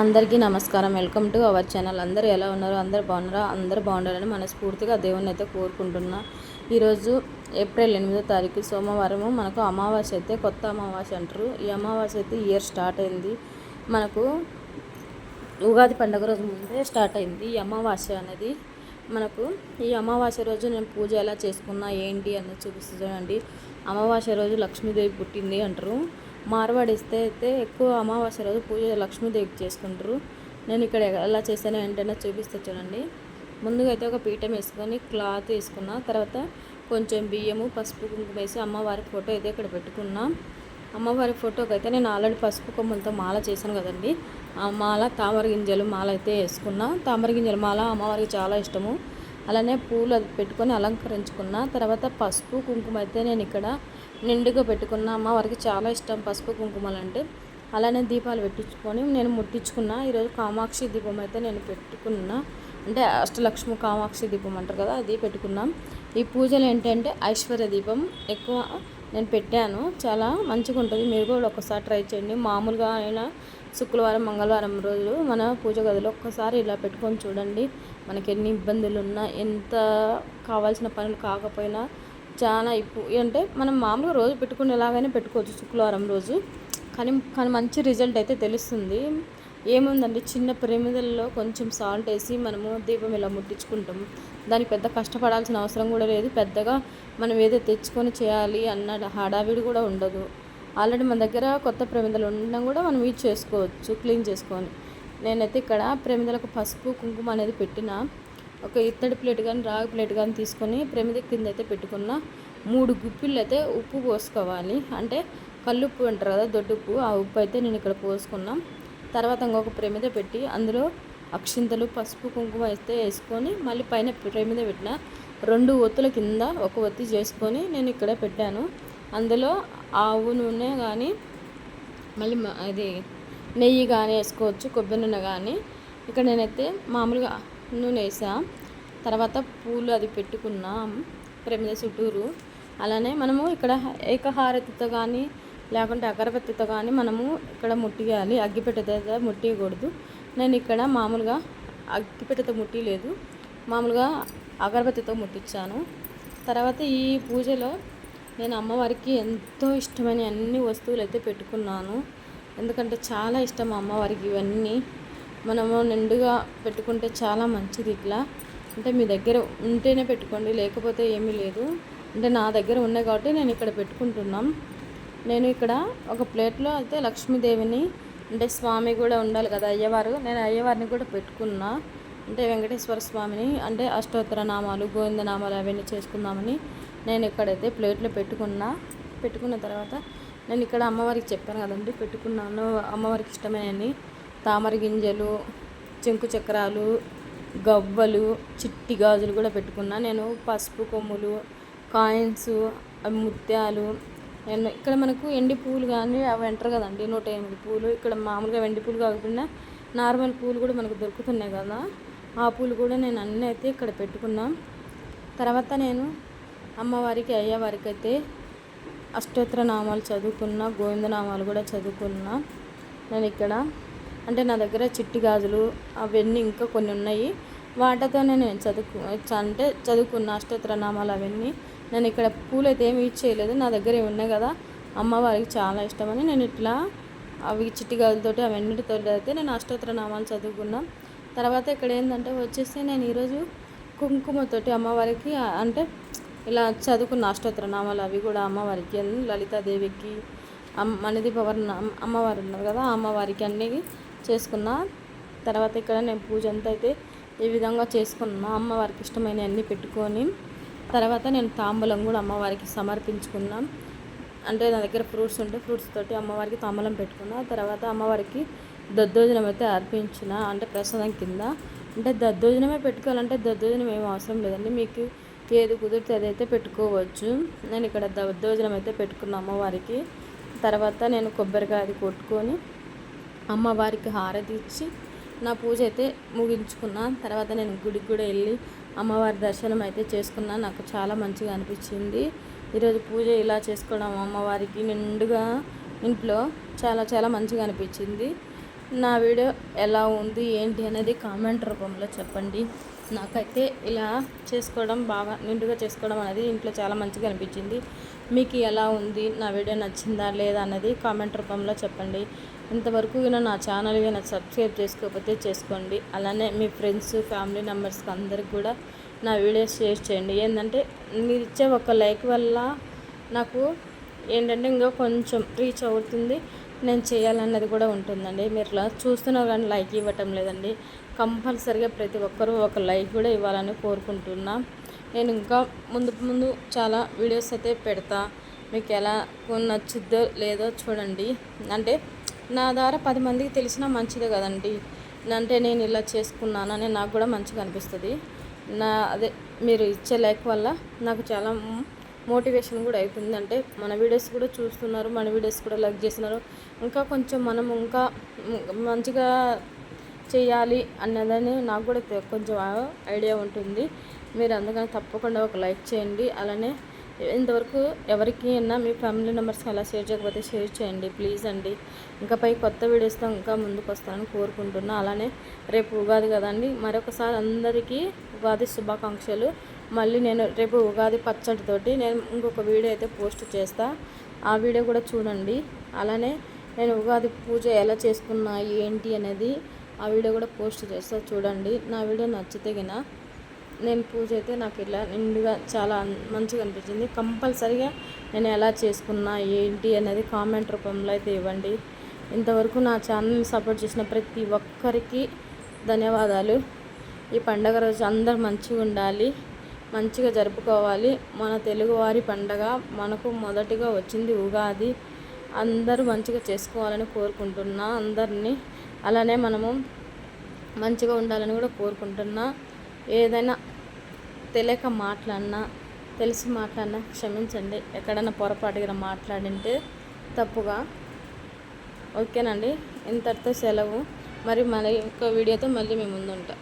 అందరికీ నమస్కారం. Welcome to our channel. అందరూ ఎలా ఉన్నారు? అందరు బాగున్నారా? అందరు బాగుండాలని మనస్ఫూర్తిగా దేవుని అయితే కోరుకుంటున్నా. ఈరోజు ఏప్రిల్ ఎనిమిదో తారీఖు సోమవారము. మనకు అమావాస్య అయితే కొత్త అమావాస్య అంటారు. ఈ అమావాస్య అయితే ఇయర్ స్టార్ట్ అయింది. మనకు ఉగాది పండుగ రోజు ముందే స్టార్ట్ అయింది ఈ అమావాస్య అనేది. మనకు ఈ అమావాస్య రోజు నేను పూజ ఎలా చేసుకున్నా ఏంటి అనేది చూపిస్తుంది చూడండి. అమావాస్య రోజు లక్ష్మీదేవి పుట్టింది అంటారు. మార్వాడిస్తే అయితే ఎక్కువ అమావాస్య రోజు పూజ లక్ష్మీదేవికి చేసుకుంటారు. నేను ఇక్కడ ఎలా చేశానో ఏంటైనా చూపిస్తే చూడండి. ముందుగా అయితే ఒక పీఠం వేసుకొని క్లాత్ వేసుకున్న తర్వాత కొంచెం బియ్యము పసుపు కుంకుమ వేసి అమ్మవారి ఫోటో అయితే ఇక్కడ పెట్టుకున్నా. అమ్మవారి ఫోటోకి అయితే నేను ఆల్రెడీ పసుపు కొమ్ములతో మాల చేశాను కదండి. ఆ మాల తామర గింజలు మాల అయితే వేసుకున్నా. తామర గింజల మాల అమ్మవారికి చాలా ఇష్టము. అలానే పూలు అది పెట్టుకొని అలంకరించుకున్న. తర్వాత పసుపు కుంకుమ అయితే నేను ఇక్కడ నిండుగా పెట్టుకున్న అమ్మవారికి చాలా ఇష్టం పసుపు కుంకుమలు అంటే అలానే దీపాలు పెట్టించుకొని నేను ముట్టించుకున్న. ఈరోజు కామాక్షి దీపం అయితే నేను పెట్టుకున్నా. అంటే అష్టలక్ష్మి కామాక్షి దీపం అంటారు కదా అది పెట్టుకున్నాం. ఈ పూజలు ఏంటంటే ఐశ్వర్య దీపం ఎక్కువ నేను పెట్టాను. చాలా మంచిగా ఉంటుంది. మీరు కూడా ఒకసారి ట్రై చేయండి. మామూలుగా అయినా శుక్రవారం మంగళవారం రోజు మన పూజ గదిలో ఒక్కసారి ఇలా పెట్టుకొని చూడండి. మనకి ఎన్ని ఇబ్బందులు ఉన్నా ఎంత కావాల్సిన పనులు కాకపోయినా చాలా ఇప్పుడు అంటే మనం మామూలుగా రోజు పెట్టుకునేలాగానే పెట్టుకోవచ్చు శుక్రవారం రోజు. కానీ కానీ మంచి రిజల్ట్ అయితే తెలుస్తుంది. ఏముందండి? చిన్న ప్రమిదల్లో కొంచెం సాల్ట్ వేసి మనము దీపం ఇలా ముట్టించుకుంటాం దానికి పెద్ద కష్టపడాల్సిన అవసరం కూడా లేదు. పెద్దగా మనం ఏదో తెచ్చుకొని చేయాలి అన్న హడావిడి కూడా ఉండదు. ఆల్రెడీ మన దగ్గర కొత్త ప్రమిదలు ఉండడం కూడా మనం యూజ్ చేసుకోవచ్చు క్లీన్ చేసుకొని. నేనైతే ఇక్కడ ప్రమిదలకు పసుపు కుంకుమ అనేది పెట్టిన ఒక ఇత్తడి ప్లేట్ కానీ రాగి ప్లేట్ కానీ తీసుకొని ప్రమిద కింద అయితే పెట్టుకున్న మూడు గుప్పిళ్ళు అయితే ఉప్పు పోసుకోవాలి. అంటే కల్లుప్పు అంటారు కదా దొడ్డుప్పు ఆ ఉప్పు అయితే నేను ఇక్కడ పోసుకున్నాం. తర్వాత ఇంకొక ప్రమిద పెట్టి అందులో అక్షింతలు పసుపు కుంకుమ అయితే వేసుకొని మళ్ళీ పైన ప్రమిద పెట్టిన రెండు ఒత్తుల కింద ఒక ఒత్తి చేసుకొని నేను ఇక్కడ పెట్టాను. అందులో ఆవు నూనె కానీ మళ్ళీ అది నెయ్యి కానీ వేసుకోవచ్చు కొబ్బరి నూనె కానీ. ఇక్కడ నేనైతే మామూలుగా నూనె వేసా. తర్వాత పూలు అది పెట్టుకున్నాం. ప్రమిద చుట్టూరు అలానే మనము ఇక్కడ ఏకహారతితో కానీ లేకుంటే అగరబత్తితో కానీ మనము ఇక్కడ ముట్టియాలి. అగ్గిపెట్టతో ముట్టియకూడదు. నేను ఇక్కడ మామూలుగా అగ్గిపెట్టతో ముట్టి లేదు మామూలుగా అగరబత్తితో ముట్టించాను తర్వాత ఈ పూజలో నేను అమ్మవారికి ఎంతో ఇష్టమైన అన్ని వస్తువులు అయితే పెట్టుకున్నాను. ఎందుకంటే చాలా ఇష్టం అమ్మవారికి ఇవన్నీ. మనము నిండుగా పెట్టుకుంటే చాలా మంచిది ఇట్లా. అంటే మీ దగ్గర ఉంటేనే పెట్టుకోండి లేకపోతే ఏమీ లేదు. అంటే నా దగ్గర ఉన్నాయి కాబట్టి నేను ఇక్కడ పెట్టుకుంటున్నాం. నేను ఇక్కడ ఒక ప్లేట్లో అయితే లక్ష్మీదేవిని అంటే స్వామి కూడా ఉండాలి కదా అయ్యవారు. నేను అయ్యవారిని కూడా పెట్టుకున్నా. అంటే వెంకటేశ్వర స్వామిని అంటే అష్టోత్తర నామాలు గోవింద నామాలు అవన్నీ చేసుకుందామని నేను ఇక్కడైతే ప్లేట్లో పెట్టుకున్నా. పెట్టుకున్న తర్వాత నేను ఇక్కడ అమ్మవారికి చెప్పాను కదండి పెట్టుకున్నాను. అమ్మవారికి ఇష్టమైన తామర గింజలు చెంకు చక్రాలు గవ్వలు చిట్టి గాజులు కూడా పెట్టుకున్నా. నేను పసుపు కొమ్ములు కాయిన్స్ ముత్యాలు నేను ఇక్కడ మనకు ఎండి పూలు కానీ అవి ఎంటర్ కదండి నూట ఎనిమిది పూలు. ఇక్కడ మామూలుగా వెండి పూలు కాకుండా నార్మల్ పూలు కూడా మనకు దొరుకుతున్నాయి కదా. ఆ పూలు కూడా నేను అన్నీ అయితే ఇక్కడ పెట్టుకున్నాం. తర్వాత నేను అమ్మవారికి అయ్యవారికి అయితే అష్టోత్తర నామాలు చదువుకున్న గోవిందనామాలు కూడా చదువుకున్నా. నేను ఇక్కడ అంటే నా దగ్గర చిట్టి గాజులు అవన్నీ ఇంకా కొన్ని ఉన్నాయి. వాటితో నేను చదువుకు అంటే చదువుకున్న అష్టోత్తరనామాలు అవన్నీ నేను ఇక్కడ పూలు అయితే ఏమి యూజ్ చేయలేదు. నా దగ్గర ఏమి ఉన్నాయి కదా అమ్మవారికి చాలా ఇష్టమని నేను ఇట్లా అవి చిట్టి గాజులతోటి అవన్నిటితో అయితే నేను అష్టోత్తరనామాలు నామాలు తర్వాత ఇక్కడ ఏంటంటే వచ్చేసి నేను ఈరోజు కుంకుమతోటి అమ్మవారికి అంటే ఇలా చదువుకున్న అష్టోత్తరనామాలు అవి కూడా అమ్మవారికి లలితాదేవికి అమ్మ పవర్ అమ్మవారు ఉన్నారు కదా అమ్మవారికి అన్నీ చేసుకున్న తర్వాత ఇక్కడ నేను పూజ అంతా అయితే ఈ విధంగా చేసుకున్నా అమ్మవారికి ఇష్టమైన అన్నీ పెట్టుకొని తర్వాత నేను తాంబూలం కూడా అమ్మవారికి సమర్పించుకున్నాం. అంటే నా దగ్గర ఫ్రూట్స్ ఉంటే ఫ్రూట్స్ తోటి అమ్మవారికి తాంబూలం పెట్టుకున్నా తర్వాత అమ్మవారికి దద్దోజనం అయితే అర్పించిన అంటే ప్రసాదం కింద. అంటే దద్దోజనమే పెట్టుకోవాలంటే దద్దోజనం ఏం అవసరం లేదండి. మీకు ఏది కుదిరితే అదైతే పెట్టుకోవచ్చు. నేను ఇక్కడ దద్దోజనం అయితే పెట్టుకున్నా అమ్మవారికి. తర్వాత నేను కొబ్బరికాయ అది కొట్టుకొని అమ్మవారికి హారతి ఇచ్చి నా పూజ అయితే ముగించుకున్నాను తర్వాత నేను గుడికి కూడా వెళ్ళి అమ్మవారి దర్శనం అయితే చేసుకున్నా. నాకు చాలా మంచిగా అనిపించింది. ఈరోజు పూజ ఇలా చేసుకోవడం అమ్మవారికి నిండుగా ఇంట్లో చాలా చాలా మంచిగా అనిపించింది. నా వీడియో ఎలా ఉంది ఏంటి అనేది కామెంట్ రూపంలో చెప్పండి. నాకైతే ఇలా చేసుకోవడం బాగా నిండుగా చేసుకోవడం అనేది ఇంట్లో చాలా మంచిగా అనిపించింది. మీకు ఎలా ఉంది నా వీడియో నచ్చిందా లేదా అనేది కామెంట్ రూపంలో చెప్పండి. ఇంతవరకు నేను నా ఛానల్ కనుక సబ్స్క్రైబ్ చేసుకోకపోతే చేసుకోండి. అలానే మీ ఫ్రెండ్స్ ఫ్యామిలీ మెంబర్స్కి అందరికి కూడా నా వీడియోస్ షేర్ చేయండి. ఏంటంటే మీరు ఇచ్చే ఒక లైక్ వల్ల నాకు ఏంటంటే ఇంకా కొంచెం రీచ్ అవుతుంది. నేను చేయాలన్నది కూడా ఉంటుందండి. మీరు ఇలా చూస్తున్నా కానీ లైక్ ఇవ్వటం లేదండి. కంపల్సరిగా ప్రతి ఒక్కరూ ఒక లైక్ కూడా ఇవ్వాలని కోరుకుంటున్నా. నేను ఇంకా ముందు ముందు చాలా వీడియోస్ అయితే పెడతా. మీకు ఎలా నచ్చుద్దో లేదో చూడండి. అంటే నా ద్వారా పది మందికి తెలిసినా మంచిదే కదండి. అంటే నేను ఇలా చేసుకున్నానని నాకు కూడా మంచిగా అనిపిస్తుంది. నా అదే మీరు ఇచ్చే లైక్ వల్ల నాకు చాలా మోటివేషన్ కూడా అవుతుంది అంటే మన వీడియోస్ కూడా చూస్తున్నారు మన వీడియోస్ కూడా లైక్ చేస్తున్నారు. ఇంకా కొంచెం మనం ఇంకా మంచిగా చేయాలి అన్నదని నాకు కూడా కొంచెం ఐడియా ఉంటుంది. మీరు అందుకని తప్పకుండా ఒక లైక్ చేయండి. అలానే ఇంతవరకు ఎవరికి అయినా మీ ఫ్యామిలీ మెంబర్స్కి అలా షేర్ చేయకపోతే షేర్ చేయండి. ప్లీజ్ అండి. ఇంకా పై కొత్త వీడియోస్తో ఇంకా ముందుకు వస్తానని కోరుకుంటున్నా. అలానే రేపు ఉగాది కదండి. మరొకసారి అందరికీ ఉగాది శుభాకాంక్షలు. మళ్ళీ నేను రేపు ఉగాది పచ్చడితోటి నేను ఇంకొక వీడియో అయితే పోస్ట్ చేస్తా. ఆ వీడియో కూడా చూడండి. అలానే నేను ఉగాది పూజ ఎలా చేసుకున్నా ఏంటి అనేది ఆ వీడియో కూడా పోస్ట్ చేస్తా చూడండి. నా వీడియో నచ్చితే గిన నేను పూజ అయితే నాకు ఇలా నిండుగా చాలా మంచిగా అనిపించింది. కంపల్సరిగా నేను ఎలా చేసుకున్నా ఏంటి అనేది కామెంట్ రూపంలో అయితే ఇవ్వండి. ఇంతవరకు నా ఛానల్ని సపోర్ట్ చేసిన ప్రతి ఒక్కరికి ధన్యవాదాలు. ఈ పండగ రోజు అందరు మంచిగా ఉండాలి. మంచిగా జరుపుకోవాలి. మన తెలుగువారి పండగ మనకు మొదటిగా వచ్చింది ఉగాది. అందరూ మంచిగా చేసుకోవాలని కోరుకుంటున్నా. అందరినీ అలానే మనము మంచిగా ఉండాలని కూడా కోరుకుంటున్నా. ఏదైనా తెలియక మాట్లాడినా తెలిసి మాట్లాడినా క్షమించండి. ఎక్కడైనా పొరపాటుగా మాట్లాడింటే తప్పుగా. ఓకేనండి. ఇంతటితో సెలవు. మరి మన యొక్క వీడియోతో మళ్ళీ మేము ముందుంటాం.